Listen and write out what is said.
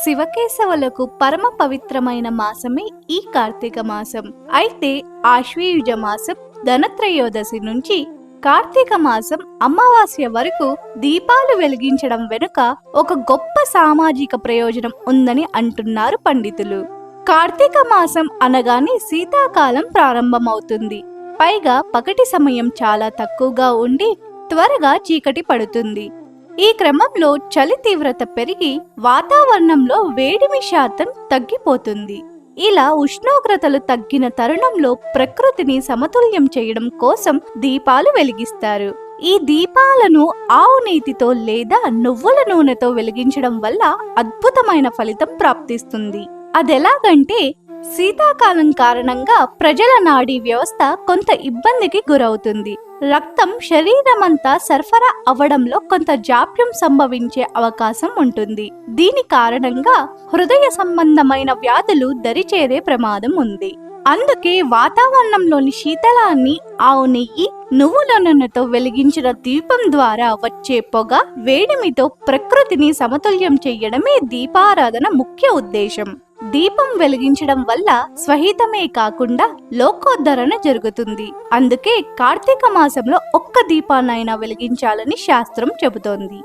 శివకేశవులకు పరమ పవిత్రమైన మాసమే ఈ కార్తీక మాసం. అయితే ఆశ్వయుజ మాసం ధనత్రయోదశి నుంచి కార్తీక మాసం అమావాస్య వరకు దీపాలు వెలిగించడం వెనుక ఒక గొప్ప సామాజిక ప్రయోజనం ఉందని అంటున్నారు పండితులు. కార్తీక మాసం అనగానే శీతాకాలం ప్రారంభమవుతుంది. పైగా పగటి సమయం చాలా తక్కువగా ఉండి త్వరగా చీకటి పడుతుంది. ఈ క్రమంలో చలి తీవ్రత పెరిగి వాతావరణంలో వేడిమి శాతం తగ్గిపోతుంది. ఇలా ఉష్ణోగ్రతలు తగ్గిన తరుణంలో ప్రకృతిని సమతుల్యం చేయడం కోసం దీపాలు వెలిగిస్తారు. ఈ దీపాలను ఆవు నీతితో లేదా నువ్వుల నూనెతో వెలిగించడం వల్ల అద్భుతమైన ఫలితం ప్రాప్తిస్తుంది. అదెలాగంటే శీతాకాలం కారణంగా ప్రజల నాడీ వ్యవస్థ కొంత ఇబ్బందికి గురవుతుంది. రక్తం శరీరమంతా సరఫరా అవ్వడంలో కొంత జాప్యం సంభవించే అవకాశం ఉంటుంది. దీని కారణంగా హృదయ సంబంధమైన వ్యాధులు దరిచేరే ప్రమాదం ఉంది. అందుకే వాతావరణంలోని శీతలాన్ని ఆవు నెయ్యి నువ్వుల నూనెతో వెలిగించిన దీపం ద్వారా వచ్చే పొగ వేడిమితో ప్రకృతిని సమతుల్యం చేయడమే దీపారాధన ముఖ్య ఉద్దేశం. దీపం వెలిగించడం వల్ల స్వహితమే కాకుండా లోకోద్ధరణ జరుగుతుంది. అందుకే కార్తీక మాసంలో ఒక్క దీపాన్నైనా వెలిగించాలని శాస్త్రం చెబుతోంది.